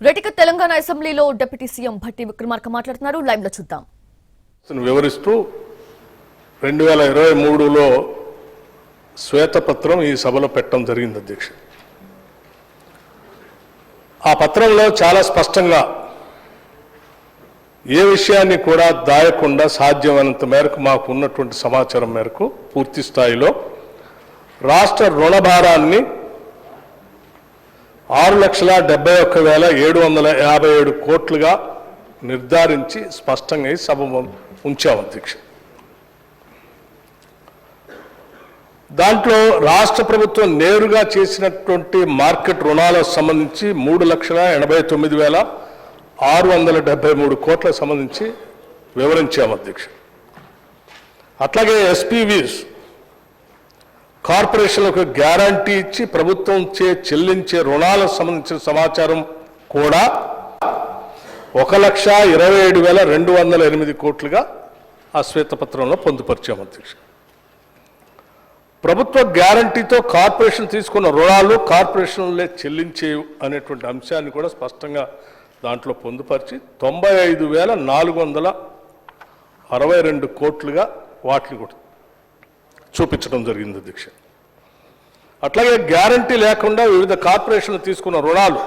రెటిక తెలంగాణ అసెంబ్లీలో deputy CM Bhatti Vikramarka మాట్లాడుతున్నారు. లైవ్లో చూద్దాం వివరిస్తూ రెండు వేల ఇరవై మూడులో శ్వేతపత్రం ఈ సభలో పెట్టడం జరిగింది అధ్యక్ష. ఆ పత్రంలో చాలా స్పష్టంగా ఏ విషయాన్ని కూడా దాయకుండా సాధ్యమైనంత మేరకు మాకు ఉన్నటువంటి సమాచారం మేరకు పూర్తి స్థాయిలో రాష్ట్ర రుణ భారాన్ని ఆరు లక్షల డెబ్బై ఒక్క వేల ఏడు వందల యాభై ఏడు కోట్లుగా నిర్ధారించి స్పష్టంగా సభ ఉంచాము అధ్యక్ష. దాంట్లో రాష్ట్ర ప్రభుత్వం నేరుగా చేసినటువంటి మార్కెట్ రుణాలకు సంబంధించి మూడు లక్షల ఎనభై తొమ్మిది వేల ఆరు వందల డెబ్బై మూడు కోట్లకు సంబంధించి వివరించాము అధ్యక్ష. అట్లాగే ఎస్పీవీస్ కార్పొరేషన్లకు గ్యారంటీ ఇచ్చి ప్రభుత్వం చే చెల్లించే రుణాలకు సంబంధించిన సమాచారం కూడా ఒక లక్ష ఇరవై ఏడు వేల రెండు వందల ఎనిమిది కోట్లుగా ఆ శ్వేతపత్రంలో పొందుపరిచాము అధ్యక్ష. ప్రభుత్వ గ్యారంటీతో కార్పొరేషన్ తీసుకున్న రుణాలు కార్పొరేషన్లే చెల్లించేవి అనేటువంటి అంశాన్ని కూడా స్పష్టంగా దాంట్లో పొందుపరిచి తొంభై ఐదు వేల నాలుగు వందల అరవై రెండు కోట్లుగా వాటిని కూడా చూపించడం జరిగింది అధ్యక్ష అట్లాగే గ్యారంటీ లేకుండా వివిధ కార్పొరేషన్లు తీసుకున్న రుణాలు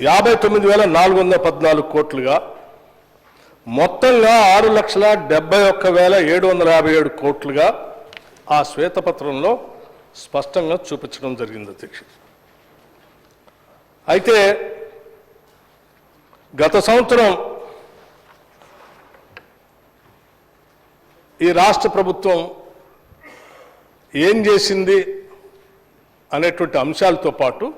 యాభై తొమ్మిది వేల నాలుగు వందల పద్నాలుగు కోట్లుగా మొత్తంగా ఆరు లక్షల డెబ్బై ఒక్క వేల ఏడు వందల యాభై ఏడు కోట్లుగా ఆ శ్వేతపత్రంలో స్పష్టంగా చూపించడం జరిగింది అధ్యక్ష అయితే గత సంవత్సరం ఈ రాష్ట్ర ప్రభుత్వం ఏం చేసింది అనేటువంటి అంశాలతో పాటు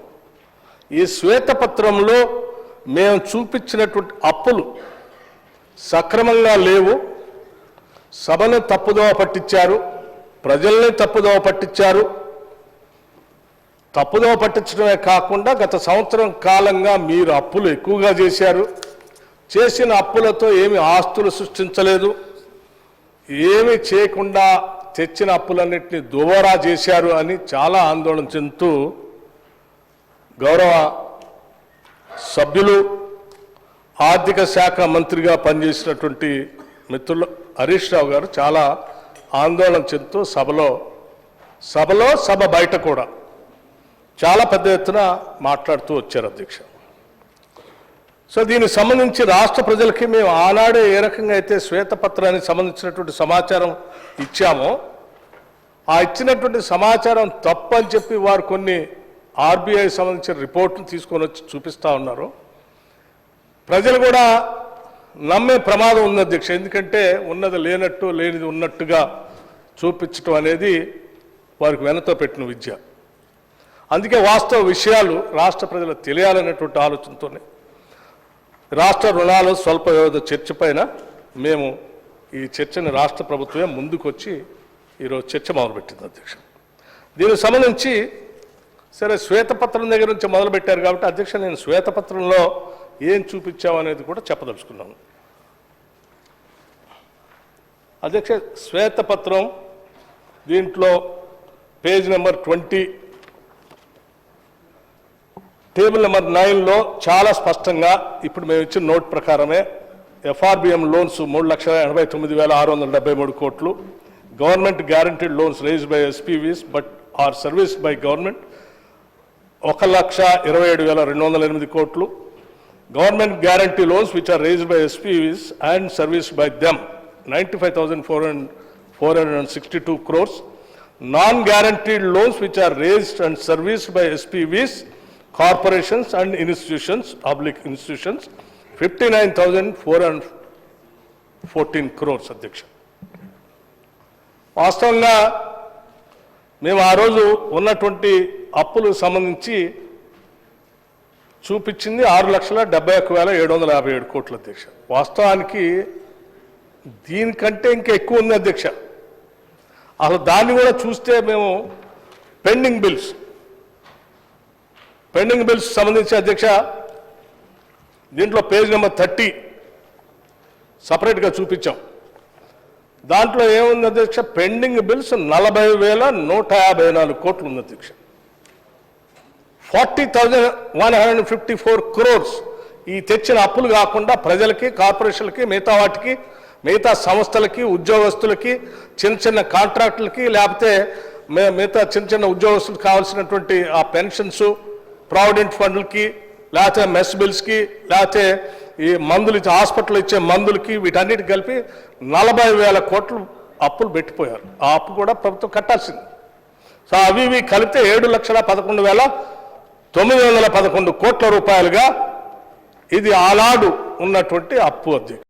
ఈ శ్వేతపత్రంలో మేము చూపించినటువంటి అప్పులు సక్రమంగా లేవు. సభను తప్పుదోవ పట్టించారు. ప్రజల్ని తప్పుదోవ పట్టించారు. తప్పుదోవ పట్టించడమే కాకుండా గత సంవత్సరం కాలంగా మీరు అప్పులు ఎక్కువగా చేశారు. చేసిన అప్పులతో ఏమి ఆస్తులు సృష్టించలేదు. ఏమి చేయకుండా తెచ్చిన అప్పులన్నింటినీ దువరా చేశారు అని చాలా ఆందోళన చెందుతూ గౌరవ సభ్యులు ఆర్థిక శాఖ మంత్రిగా పనిచేసినటువంటి మిత్రులు హరీష్ రావు గారు చాలా ఆందోళన చెందుతూ సభలో సభలో సభ బయట కూడా చాలా పెద్ద ఎత్తున మాట్లాడుతూ వచ్చారు అధ్యక్ష. సో దీనికి సంబంధించి రాష్ట్ర ప్రజలకి మేము ఆనాడే ఏ రకంగా అయితే శ్వేతపత్రానికి సంబంధించినటువంటి సమాచారం ఇచ్చామో ఆ ఇచ్చినటువంటి సమాచారం తప్పు అని చెప్పి వారు కొన్ని ఆర్బీఐ సంబంధించిన రిపోర్ట్ను తీసుకొని వచ్చి చూపిస్తా ఉన్నారు. ప్రజలు కూడా నమ్మే ప్రమాదం ఉంది అధ్యక్ష. ఎందుకంటే ఉన్నది లేనట్టు లేనిది ఉన్నట్టుగా చూపించటం అనేది వారికి వెనతో పెట్టిన విద్య. అందుకే వాస్తవ విషయాలు రాష్ట్ర ప్రజలకు తెలియాలనేటువంటి ఆలోచనతోనే రాష్ట్ర రుణాలు స్వల్ప వ్యవధి చర్చ పైన మేము ఈ చర్చని రాష్ట్ర ప్రభుత్వమే ముందుకొచ్చి ఈరోజు చర్చ మొదలుపెట్టింది అధ్యక్ష. దీనికి సంబంధించి సరే శ్వేతపత్రం దగ్గర నుంచి మొదలుపెట్టారు కాబట్టి అధ్యక్ష నేను శ్వేతపత్రంలో ఏం చూపించామనేది కూడా చెప్పదలుచుకున్నాను అధ్యక్ష శ్వేతపత్రం దీంట్లో page number twenty table number నైన్లో చాలా స్పష్టంగా ఇప్పుడు మేము ఇచ్చిన నోట్ ప్రకారమే ఎఫ్ఆర్బిఎం లోన్స్ మూడు లక్షల ఎనభై తొమ్మిది వేల ఆరు వందల డెబ్బై మూడు కోట్లు. Government guaranteed loans raise by SPVs but are service by government ఒక లక్ష ఇరవై ఏడు వేల రెండు వందల ఎనిమిది కోట్లు. Government guarantee loans which are raised by SPVs and service by them ninety five thousand four hundred four hundred and sixty two crores non guaranteed loans which are raised and serviced by SPVs corporations and institutions public institutions fifty nine thousand four hundred fourteen crores అధ్యక్ష. వాస్తవంగా మేము ఆ రోజు ఉన్నటువంటి అప్పులకు సంబంధించి చూపించింది ఆరు లక్షల డెబ్బై ఒక్క వేల ఏడు వందల యాభై ఏడు కోట్ల అధ్యక్ష. వాస్తవానికి దీనికంటే ఇంకా ఎక్కువ ఉంది అధ్యక్ష. అసలు దాన్ని కూడా చూస్తే మేము పెండింగ్ బిల్స్ పెండింగ్ బిల్స్ సంబంధించి అధ్యక్ష దీంట్లో పేజ్ నెంబర్ థర్టీ సపరేట్గా చూపించాం. దాంట్లో ఏముంది అధ్యక్ష? పెండింగ్ బిల్స్ నలభై వేల నూట యాభై నాలుగు కోట్లు ఉంది అధ్యక్ష. Forty thousand one hundred fifty four crores ఈ తెచ్చిన అప్పులు కాకుండా ప్రజలకి కార్పొరేషన్లకి మిగతా వాటికి మిగతా సంస్థలకి ఉద్యోగస్తులకి చిన్న చిన్న కాంట్రాక్టులకి లేకపోతే మిగతా చిన్న చిన్న ఉద్యోగస్తులకు కావాల్సినటువంటి ఆ పెన్షన్స్ ప్రావిడెంట్ ఫండ్లకి లేకపోతే మెస్ బిల్స్కి లేకపోతే ఈ మందులు ఇచ్చే హాస్పిటల్ ఇచ్చే మందులకి వీటన్నిటి కలిపి నలభై వేల కోట్లు అప్పులు పెట్టిపోయారు. ఆ అప్పు కూడా ప్రభుత్వం కట్టాల్సింది. సో అవి ఇవి కలిపితే ఏడు లక్షల పదకొండు వేల తొమ్మిది వందల పదకొండు కోట్ల రూపాయలుగా ఇది ఆలాడు ఉన్నటువంటి అప్పు అది.